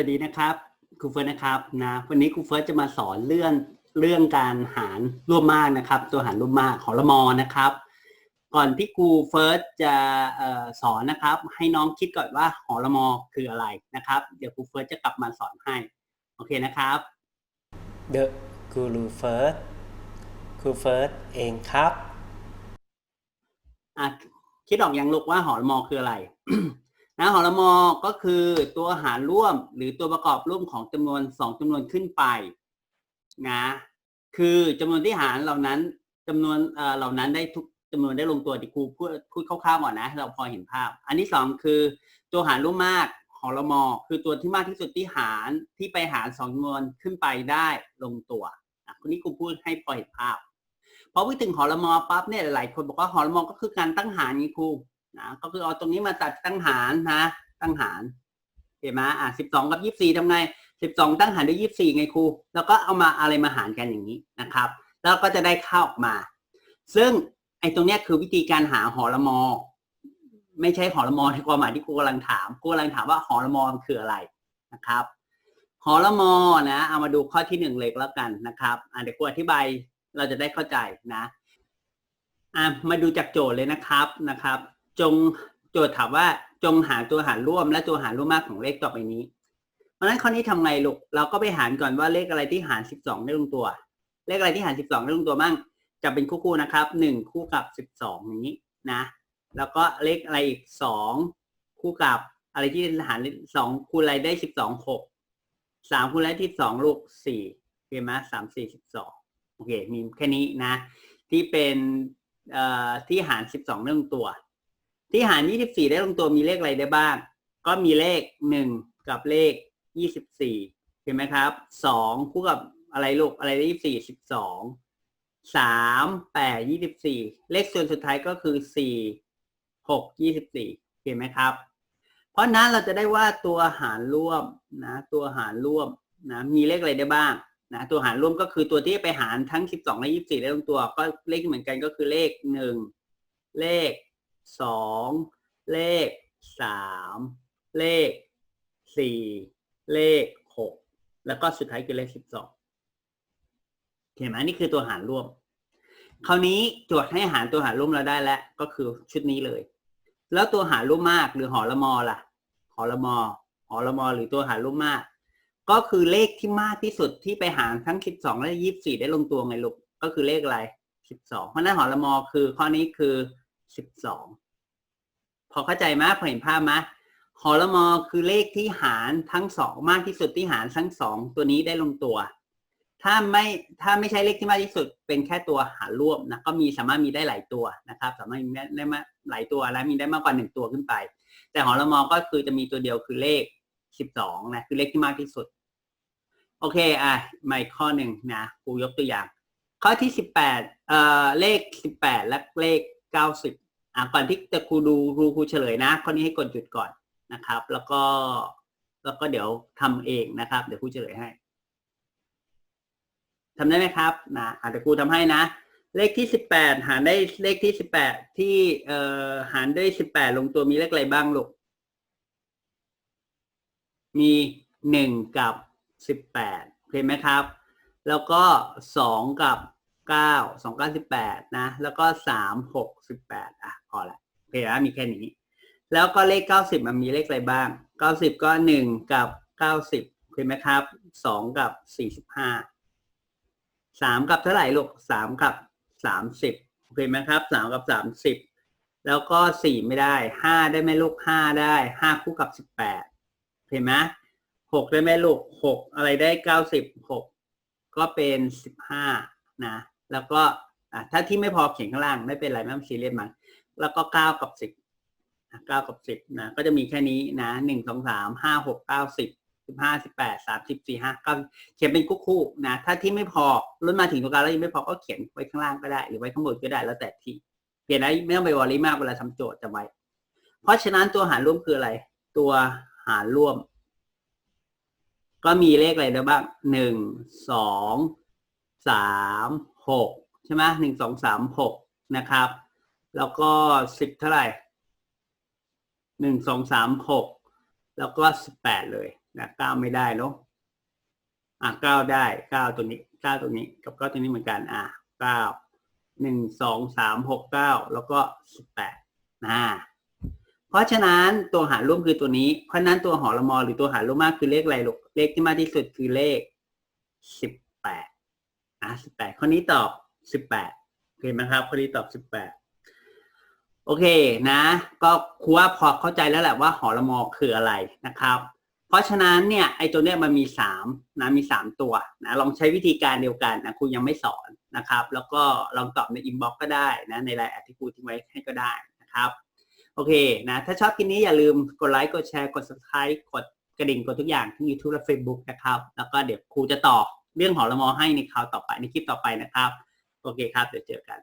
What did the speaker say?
วัสดีนะครับครูเฟิร์สนะครับนะวันนี้ครูเฟิร์สจะมาสอนเรื่องเรื่องการหารร่วมมากนะครับ ตัวหารร่วมมากของละมอนะครับ ก่อนที่ครูเฟิร์สจะเอ่อสอนนะครับ ให้น้องคิดก่อนว่าหอละมอคืออะไรนะครับ เดี๋ยวครูเฟิร์สจะกลับมาสอนให้โอเคนะครับ The Guru First ครูเฟิร์สเองครับอะคิดออกยังลูกว่าหอละมอคืออะไร นะหอละมอก็คือตัวหารร่วมหรือตัวประกอบร่วมของจำนวนสองจำนวนขึ้นไปนะคือจำนวนที่หารเหล่านั้นจำนวนเออเหล่านั้นได้ทุกจำนวนได้ลงตัวที่ครูพูดพูดคร่าวๆก่อนนะให้เราพอเห็นภาพ อันที่สองคือตัวหารร่วมมากหอละมอคือตัวที่มากที่สุดที่หารที่ไปหารสองจำนวนขึ้นไปได้ลงตัวอะคนนี้ครูพูดให้พอเห็นภาพพอพูดถึงหอละมอปั๊บเนี่ยหลายคนบอกว่าหอละมอก็คือการตั้งหารไงครู นะ ก็คือเอาตรงนี้มาตัดตั้งหารนะ ตั้งหารเห็นไหมอะสิบสองกับยี่สี่ทำไงสิบสองตั้งหารด้วยยี่สี่ไงครู แล้วก็เอามาอะไรมาหารกันอย่างนี้นะครับ แล้วก็จะได้ค่าออกมา ซึ่งไอ้ตรงเนี้ยคือวิธีการหาหอละมอ ไม่ใช่หอละมอในความหมายที่ครูกำลังถามครูกำลังถามว่าหอละมอมันคืออะไรนะครับหอละมอนะ เอามาดูข้อที่หนึ่งเลยก็แล้วกันนะครับอะเดี๋ยวครูอธิบายเราจะได้เข้าใจนะอะมาดูจากโจทย์เลยนะครับนะครับ จงโจทย์ถามว่าจงหาตัวหารร่วมและตัวหารร่วมมากของเลขต่อไปนี้ เพราะฉะนั้นข้อนี้ทำไงลูกเราก็ไปหารก่อนว่าเลขอะไรที่หาร 12 ได้ลงตัว เลขอะไรที่หาร 12 ได้ลงตัวมั่งจะเป็นคู่ๆนะครับ 1 คู่กับ 12 อย่างนี้นะ แล้วก็เลขอะไรอีก 2 คู่กับอะไรที่หาร2คูณอะไรได้ 12 6 3คูณอะไรที่2ลูก4โอเคไหม3 4 12โอเคมีแค่นี้นะ ที่เป็นเอ่อที่หาร 12ได้ลงตัว ที่หาร 24 ได้ลงตัวมีเลขอะไรได้บ้าง ก็มีเลข 1 กับเลข 24 เห็นไหมครับ 2 คู่กับอะไรลูกอะไรได้ 24 12 3 8 24 เลขส่วนสุดท้ายก็คือ 4 6 24 เห็นไหมครับ เพราะนั้นเราจะได้ว่าตัวหารร่วมนะตัวหารร่วมนะมีเลขอะไรได้บ้างนะตัวหารร่วมก็คือตัวที่ไปหารทั้ง 12 และ 24 ได้ลงตัว ก็เลขเหมือนกันก็คือเลข 1 เลข 2เลข3เลข4เลข6แล้วก็สุดท้ายคือเลข12เห็นไหมนี่คือตัวหารร่วม คราวนี้โจทย์ให้หารตัวหารร่วมเราได้แล้วก็คือชุดนี้เลย แล้วตัวหารร่วมมากหรือหอละมอล่ะ หอละมอ หอละมอ หรือตัวหารร่วมมาก ก็คือเลขที่มากที่สุดที่ไปหารทั้ง12และ24ได้ลงตัวไงลูกก็คือเลขอะไร12เพราะฉะนั้นหอละมอคือข้อนี้คือ 12พอเข้าใจไหมพอเห็นภาพไหมหอละมอคือเลขที่หารทั้งสองมากที่สุดที่หารทั้งสองตัวนี้ได้ลงตัว ถ้าไม่ถ้าไม่ใช่เลขที่มากที่สุด เป็นแค่ตัวหารร่วมนะก็มีสามารถมีได้หลายตัวนะครับ สามารถมีได้มาหลายตัวและมีได้มากกว่าหนึ่งตัวขึ้นไป แต่หอละมอก็คือจะมีตัวเดียวคือเลขสิบสองนะคือเลขที่มากที่สุด โอเคอะมาอีกข้อหนึ่งนะครูยกตัวอย่าง ข้อที่สิบแปดเอ่อเลขสิบแปดและเลข เก้าสิบอะก่อนที่จะครูดูครูครูเฉลยนะข้อนี้ให้กดหยุดก่อนนะครับ แล้วก็แล้วก็เดี๋ยวทำเองนะครับ เดี๋ยวครูเฉลยให้ทำได้ไหมครับนะอะเดี๋ยวครูทำให้นะ เลขที่สิบแปดหารได้เลขที่สิบแปดที่เอ่อหารด้วยสิบแปดลงตัวมีเลขอะไรบ้างลูกมีหนึ่งกับสิบแปดเห็นไหมครับ แล้วก็สองกับ เก้าสองเก้าสิบแปดนะ แล้วก็สามหกสิบแปดอะพอละโอเคนะมีแค่นี้ แล้วก็เลขเก้าสิบมันมีเลขอะไรบ้างเก้าสิบก็หนึ่งกับเก้าสิบเห็นไหมครับสองกับสี่สิบห้าสามกับเท่าไหร่ลูกสามกับสามสิบโอเคไหมครับสามกับสามสิบแล้วก็สี่ไม่ได้ห้าได้ไหมลูกห้าได้ห้าคู่กับสิบแปดเห็นไหมหกได้ไหมลูกหกอะไรได้เก้าสิบหกก็เป็นสิบห้านะ แล้วก็ถ้าที่ไม่พอเขียนข้างล่างไม่เป็นไรไม่ต้องซีเรียสมันแล้วก็เก้ากับสิบเก้ากับสิบนะก็จะมีแค่นี้นะหนึ่งสองสามห้าหกเก้าสิบสิบห้าสิบแปดสามสิบสี่ห้าเก้าเขียนเป็นคู่ๆนะถ้าที่ไม่พอรุ่นมาถึงตรงกลางแล้วยังไม่พอก็เขียนไว้ข้างล่างก็ได้หรือไว้ข้างบนก็ได้แล้วแต่ที่เปลี่ยนได้ไม่ต้องไปวอรี่มากเวลาทำโจทย์จำไว้ เพราะฉะนั้นตัวหารร่วมคืออะไร ตัวหารร่วม ก็มีเลขอะไรได้บ้างหนึ่งสองสาม หกใช่ไหมหนึ่งสองสามหกนะครับ แล้วก็สิบเท่าไหร่หนึ่งสองสามหกแล้วก็สิบแปดเลยนะเก้าไม่ได้เนาะอะเก้าได้เก้าตัวนี้เก้าตัวนี้กับเก้าตัวนี้เหมือนกันอะเก้าหนึ่งสองสามหกเก้าแล้วก็สิบแปดนะเพราะฉะนั้นตัวหารร่วมคือตัวนี้ เพราะฉะนั้นตัวหอละมอหรือตัวหารร่วมมากคือเลขอะไรลูกเลขที่มากที่สุดคือเลขสิบแปด อะสิบแปดข้อนี้ตอบสิบแปดโอเคไหมครับข้อนี้ตอบสิบแปดโอเคนะ ก็ครูว่าพอเข้าใจแล้วแหละว่าหอละมอคืออะไรนะครับ เพราะฉะนั้นเนี่ยไอ้ตัวเนี้ยมันมีสามนะมีสามตัวนะลองใช้วิธีการเดียวกันนะครูยังไม่สอนนะครับ แล้วก็ลองตอบในอินบ็อกก็ได้นะในไลน์แอดที่ครูทิ้งไว้ให้ก็ได้นะครับโอเคนะถ้าชอบคลิปนี้อย่าลืมกดไลค์กดแชร์กด subscribe กดกระดิ่งกดทุกอย่างที่ YouTube และ Facebook นะครับ แล้วก็เดี๋ยวครูจะต่อ เรื่องหอละมอให้ในคราวต่อไปในคลิปต่อไปนะครับ โอเคครับ เดี๋ยวเจอกัน